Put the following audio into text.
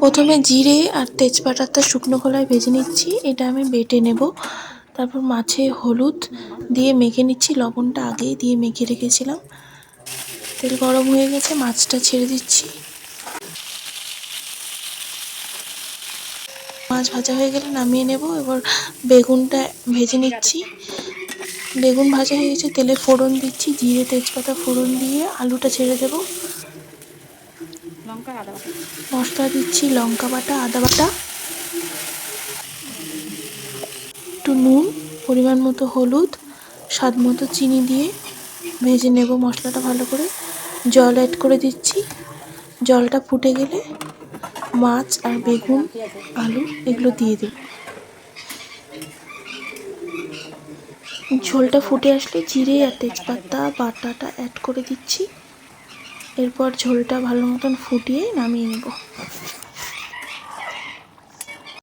প্রথমে জিরে আর তেজপাতাটা শুকনো খোলায় ভেজে নিচ্ছি। এটা আমি বেটে নেব। তারপর মাছে হলুদ দিয়ে মেখে নিচ্ছি। লবণটা আগেই দিয়ে মেখে রেখেছিলাম। তেল গরম হয়ে গেছে, মাছটা ছেড়ে দিচ্ছি। মাছ ভাজা হয়ে গেলে নামিয়ে নেব। এবার বেগুনটা ভেজে নিচ্ছি। বেগুন ভাজা হয়ে গেছে, তেলে ফোড়ন দিচ্ছি, জিরে, তেজপাতা ফোড়ন দিয়ে আলুটা ছেড়ে দেবো। মশলা দিচ্ছি লঙ্কা বাটা, আদা বাটা। একটু নুন, পরিমাণ মতো হলুদ, স্বাদ মতো চিনি দিয়ে ভেজে নেব মশলাটা ভালো করে। জল অ্যাড করে দিচ্ছি। জলটা ফুটে গেলে মাছ আর বেগুন, আলু এগুলো দিয়ে দেব। ঝোলটা ফুটে আসলে জিরে আর তেজপাতা, বাটাটা অ্যাড করে দিচ্ছি। এরপর ঝোলটা ভালো মতন ফুটিয়ে নামিয়ে নেব।